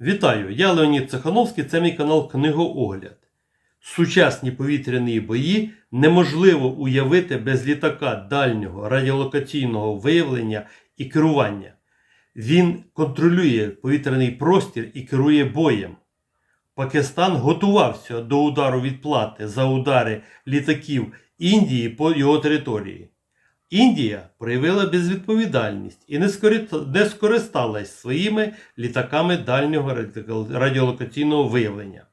Вітаю! Я Леонід Цехановський, це мій канал Книгоогляд. Сучасні повітряні бої неможливо уявити без літака дальнього радіолокаційного виявлення і керування. Він контролює повітряний простір і керує боєм. Пакистан готувався до удару відплати за удари літаків Індії по його території. Індія проявила безвідповідальність і не скористалась своїми літаками дальнього радіолокаційного виявлення.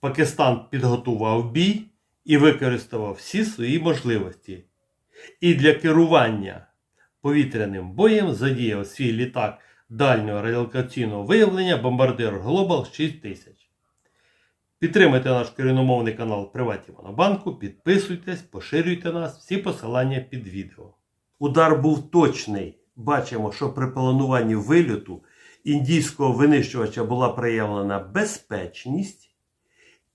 Пакистан підготував бій і використав всі свої можливості. І для керування повітряним боєм задіяв свій літак дальнього радіолокаційного виявлення бомбардир Global 6000. Підтримайте наш корінномовний канал Приваті Монобанку, підписуйтесь, поширюйте нас, всі посилання під відео. Удар був точний. Бачимо, що при плануванні вильоту індійського винищувача була проявлена безпечність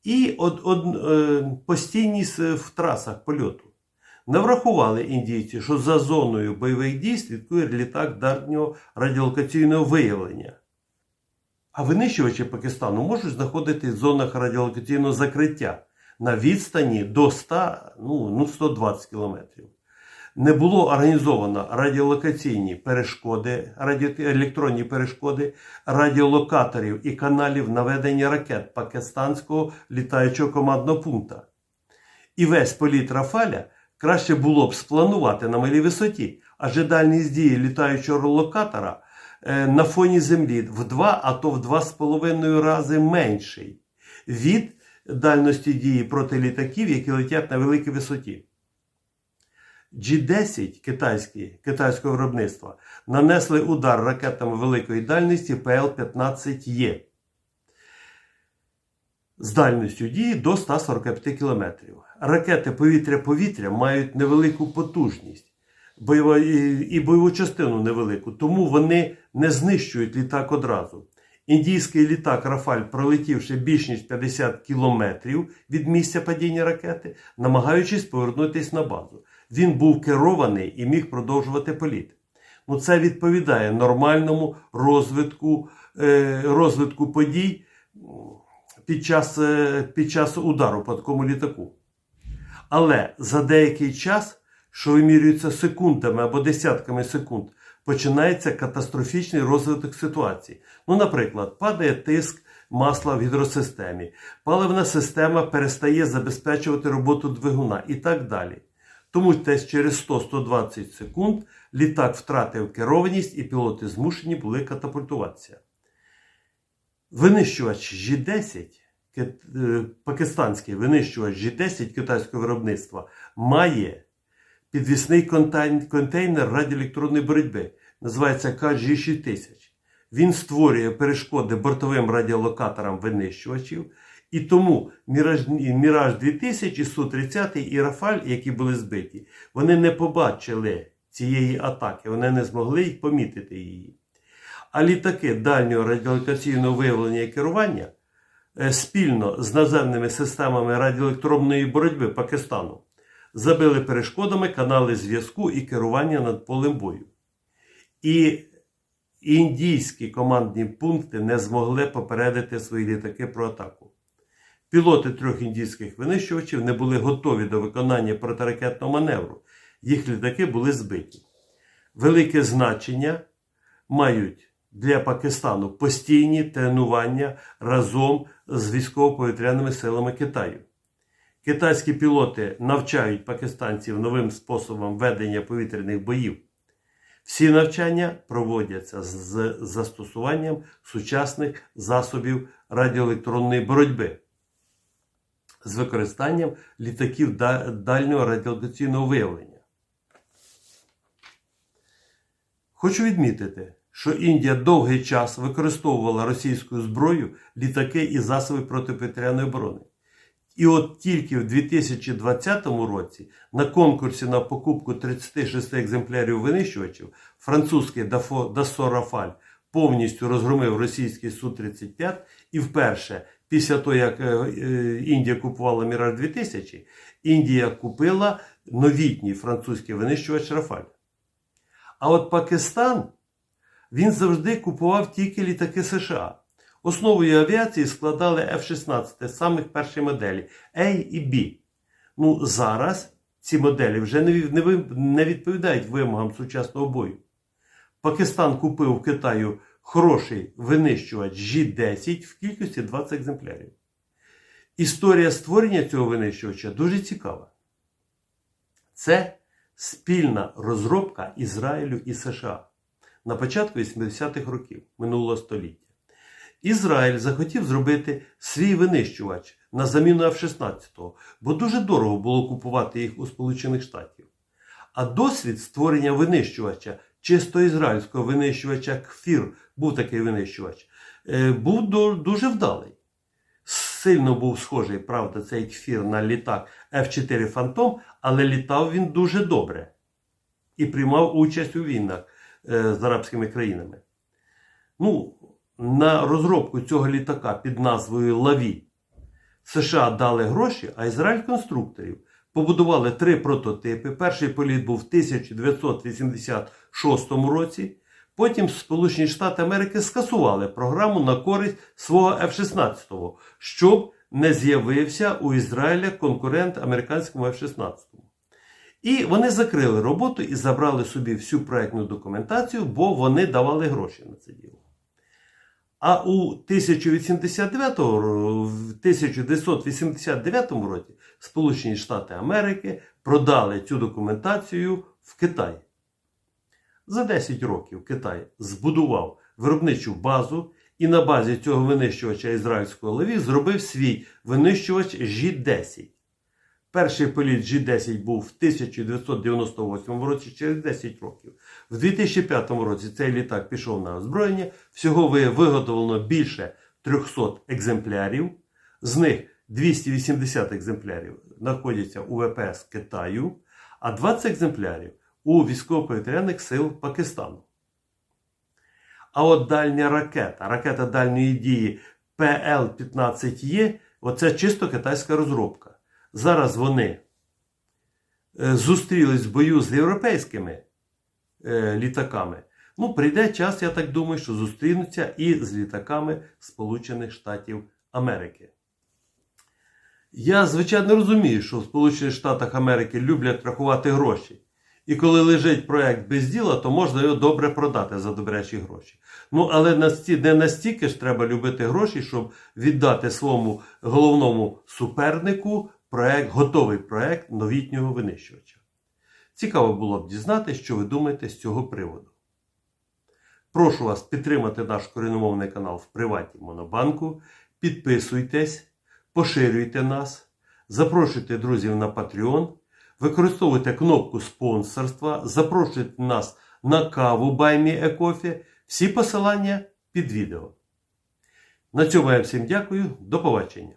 і од, од, е, постійність е, в трасах польоту. Не врахували індійці, що за зоною бойових дій слідкує літак дальнього радіолокаційного виявлення. А винищувачі Пакистану можуть знаходитись в зонах радіолокаційного закриття на відстані до 100, ну, ну 120 кілометрів. Не було організовано радіолокаційні перешкоди, раді... електронні перешкоди, радіолокаторів і каналів наведення ракет пакистанського літаючого командного пункту. І весь політ Рафаля краще було б спланувати на малій висоті, адже дальність дії літаючого локатора на фоні землі в два, а то в два з половиною рази менший від дальності дії проти літаків, які летять на великій висоті. G10 китайські, китайського виробництва нанесли удар ракетами великої дальності ПЛ-15Е з дальністю дії до 145 км. Ракети повітря-повітря мають невелику потужність бойова- і- бойову частину невелику, тому вони не знищують літак одразу. Індійський літак Рафаль, пролетівши більш ніж 50 кілометрів від місця падіння ракети, намагаючись повернутися на базу. Він був керований і міг продовжувати політ. Ну, це відповідає нормальному розвитку, е, розвитку подій під час, е, під час удару по такому літаку. Але за деякий час, що вимірюється секундами або десятками секунд, починається катастрофічний розвиток ситуації. Ну, наприклад, падає тиск масла в гідросистемі, паливна система перестає забезпечувати роботу двигуна і так далі. Тому десь через 100-120 секунд літак втратив керованість і пілоти змушені були катапультуватися. Винищувач G10, е, пакистанський винищувач G10 китайського виробництва, має підвісний контейнер радіоелектронної боротьби. Називається KG6000. Він створює перешкоди бортовим радіолокаторам винищувачів. І тому Міраж, Міраж 2000, Су-30 і Рафаль, які були збиті, вони не побачили цієї атаки, вони не змогли помітити її. А літаки дальнього радіолокаційного виявлення і керування е, спільно з наземними системами радіоелектронної боротьби Пакистану забили перешкодами канали зв'язку і керування над полем бою. І індійські командні пункти не змогли попередити свої літаки про атаку. Пілоти трьох індійських винищувачів не були готові до виконання протиракетного маневру. Їх літаки були збиті. Велике значення мають для Пакистану постійні тренування разом з військово-повітряними силами Китаю. Китайські пілоти навчають пакистанців новим способам ведення повітряних боїв. Всі навчання проводяться з застосуванням сучасних засобів радіоелектронної боротьби з використанням літаків дальнього радіолокаційного виявлення. Хочу відмітити, що Індія довгий час використовувала російську зброю, літаки і засоби протиповітряної оборони. І от тільки в 2020 році на конкурсі на покупку 36 екземплярів винищувачів французький Dassault Rafale повністю розгромив російський Су-35 і вперше, після того, як е, е, Індія купувала Міраж 2000, Індія купила новітній французький винищувач Рафаль. А от Пакистан він завжди купував тільки літаки США. Основою авіації складали F-16 самих перші моделі A і B. Ну, зараз ці моделі вже не відповідають вимогам сучасного бою. Пакистан купив в Китаю хороший винищувач G10 в кількості 20 екземплярів. Історія створення цього винищувача дуже цікава. Це спільна розробка Ізраїлю і США на початку 80-х років минулого століття. Ізраїль захотів зробити свій винищувач на заміну F-16, бо дуже дорого було купувати їх у Сполучених Штатів. А досвід створення винищувача, чисто ізраїльського винищувача Кфір, був такий винищувач, е, був дуже вдалий. Сильно був схожий, правда, цей кфір на літак F4 Phantom, але літав він дуже добре і приймав участь у війнах е, з арабськими країнами. Ну, на розробку цього літака під назвою Лаві США дали гроші, а Ізраїль конструкторів. Побудували три прототипи. Перший політ був в 1986 році. Потім Сполучені Штати Америки скасували програму на користь свого F-16, щоб не з'явився у Ізраїля конкурент американському F-16. І вони закрили роботу і забрали собі всю проєктну документацію, бо вони давали гроші на це діло. А у 1089 1989 році Сполучені Штати Америки продали цю документацію в Китай. За 10 років Китай збудував виробничу базу і на базі цього винищувача ізраїльського леві зробив свій винищувач G10. Перший політ G10 був в 1998 році, через 10 років. В 2005 році цей літак пішов на озброєння. Всього виготовлено більше 300 екземплярів. З них 280 екземплярів знаходяться у ВПС Китаю, а 20 екземплярів у військово-повітряних сил Пакистану. А от дальня ракета, ракета дальньої дії ПЛ-15Е, оце чисто китайська розробка. Зараз вони е, зустрілись в бою з європейськими е, літаками. Ну, прийде час, я так думаю, що зустрінуться і з літаками Сполучених Штатів Америки. Я, звичайно, розумію, що в Сполучених Штатах Америки люблять рахувати гроші. І коли лежить проект без діла, то можна його добре продати за добрячі гроші. Ну, але не настільки ж треба любити гроші, щоб віддати своєму головному супернику проект, готовий проект новітнього винищувача. Цікаво було б дізнатися, що ви думаєте з цього приводу. Прошу вас підтримати наш коріномовний канал в приваті Монобанку. Підписуйтесь, поширюйте нас, запрошуйте друзів на Patreon, використовуйте кнопку спонсорства, запрошуйте нас на каву Баймі Екофі. Всі посилання під відео. На цьому я всім дякую. До побачення.